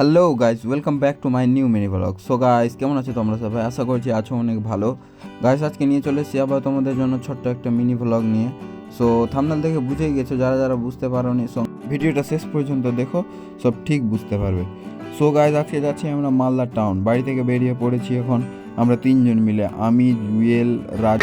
Hello guys welcome back to my new mini vlog so guys কেমন আছো তোমরা সবাই? আশা করছি আছো অনেক ভালো। গাইস আজকে নিয়ে চলে এসেছি আবার তোমাদের জন্য ছোট্ট একটা মিনি ব্লগ নিয়ে। সো থামনাল দেখে বুঝেই গেছো, যারা যারা বুঝতে পারো নি সো ভিডিওটা শেষ পর্যন্ত দেখো, সব ঠিক বুঝতে পারবে। সো গাইস আজকে যাচ্ছি আমরা মালদা টাউন বাড়ি থেকে বেরিয়ে পড়েছি এখন আমরা তিনজন মিলে। আমি, জুয়েল, রাজ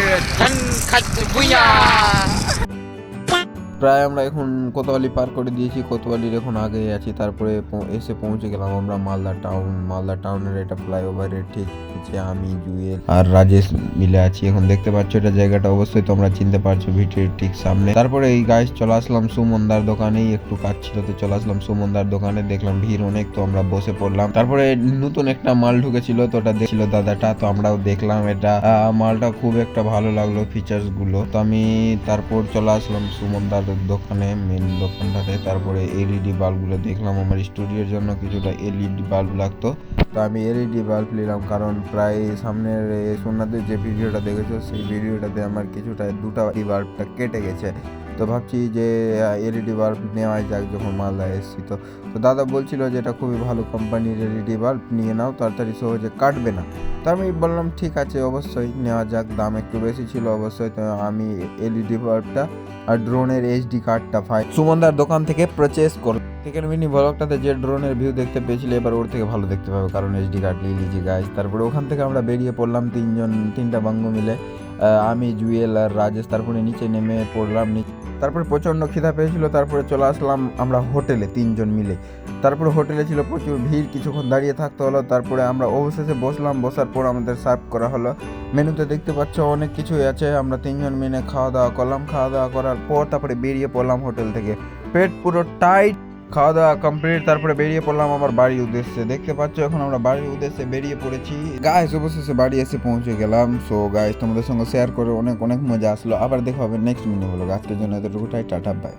প্রায় আমরা এখন কোতোয়ালি পার করে দিয়েছি, কোতোয়ালির এখন আগে আছি, তারপরে এসে পৌঁছে গেলাম আমরা মালদা টাউন মালদা টাউনের এটা ফ্লাইওভারের ঠিক নিচে আমি, জুয়েল আর রাজেশ মিলে আছি। এখন দেখতে পাচ্ছ এটা জায়গাটা অবশ্যই তোমরা চিনতে পারছ ভিডিওর ঠিক সামনে। তারপরে এই গাইস চলে আসলাম সুমনদার দোকানেই, একটু কাজ ছিল তো চলে আসলাম সুমনদার দোকানে, দেখলাম ভিড় অনেক তো আমরা বসে পড়লাম। তারপরে নতুন একটা মাল ঢুকেছিল তো ওটা দেখছিল দাদাটা, তো আমরাও দেখলাম এটা। মালটা খুব একটা ভালো লাগল ফিচার্সগুলো। তো আমি তারপর চলে আসলাম সুমনদার দোকানে মেন দোকানটাতে। তারপরে এলইডি বাল্বগুলো দেখলাম, আমার স্টুডিওর জন্য কিছুটা এলইডি বাল্ব লাগতো। তো আমি এলইডি বাল্ব নিলাম কারণ প্রায় সামনের সোনাদের যে ভিডিওটা দেখেছ, সেই ভিডিওটাতে আমার কিছুটা দুটা এই বাল্বটা কেটে গেছে। তো ভাবছি যে এলইডি বাল্ব নেওয়াই যাক যখন মালদা এসেছি। তো তো দাদা বলছিল যে এটা খুবই ভালো কোম্পানির এলইডি বাল্ব নিয়ে নাও, তাড়াতাড়ি সহজে কাটবে না। তো আমি বললাম, ঠিক আছে, অবশ্যই নেওয়া যাক, দাম একটু বেশি ছিল অবশ্যই, তো আমি এলইডি বাল্বটা আর ড্রোনের এইচডি কার্ডটা ফাই সুমনদার দোকান থেকে পারচেস কর সেকেন্ড মিনি ব্লগটাতে যে ড্রোনের ভিউ দেখতে পেয়েছিলে, এবার ওর থেকে ভালো দেখতে পাবে, কারণ এইচডি কার্ড নিয়ে নিয়েছি গাছ তারপরে ওখান থেকে আমরা বেরিয়ে পড়লাম তিনজন, তিনটা বাঙ্গ মিলে। আমি জুয়েল আর রাজেশ, তারপরে নিচে নেমে পড়লাম, নিচে তারপরে প্রচণ্ড খিদা পেয়েছিল, তারপরে চলে আসলাম আমরা হোটেলে তিনজন মিলে। তারপরে হোটেলে ছিল প্রচুর ভিড়, কিছুক্ষণ দাঁড়িয়ে থাকতে হলো, তারপরে আমরা অবশেষে বসলাম, বসার পর আমাদের সার্ভ করা হলো। মেনুতে দেখতে পাচ্ছ অনেক কিছুই আছে, আমরা তিনজন মিলে খাওয়া দাওয়া করলাম, খাওয়া দাওয়া করার পর তারপরে বেরিয়ে পড়লাম হোটেল থেকে। পেট পুরো টাইট খাওয়া দাওয়া কমপ্লিট তারপরে বেরিয়ে পড়লাম আমার বাড়ির উদ্দেশ্যে। দেখতে পাচ্ছ, এখন আমরা বাড়ির উদ্দেশ্যে বেরিয়ে পড়েছি। গাইস অবশেষে বাড়ি এসে পৌঁছে গেলাম। সো গাইস তোমাদের সঙ্গে শেয়ার করে অনেক অনেক মজা আসলো। আবার দেখা হবে নেক্সট মিনিট হলো আজকের জন্য এতটুকুটাই টাটা বাই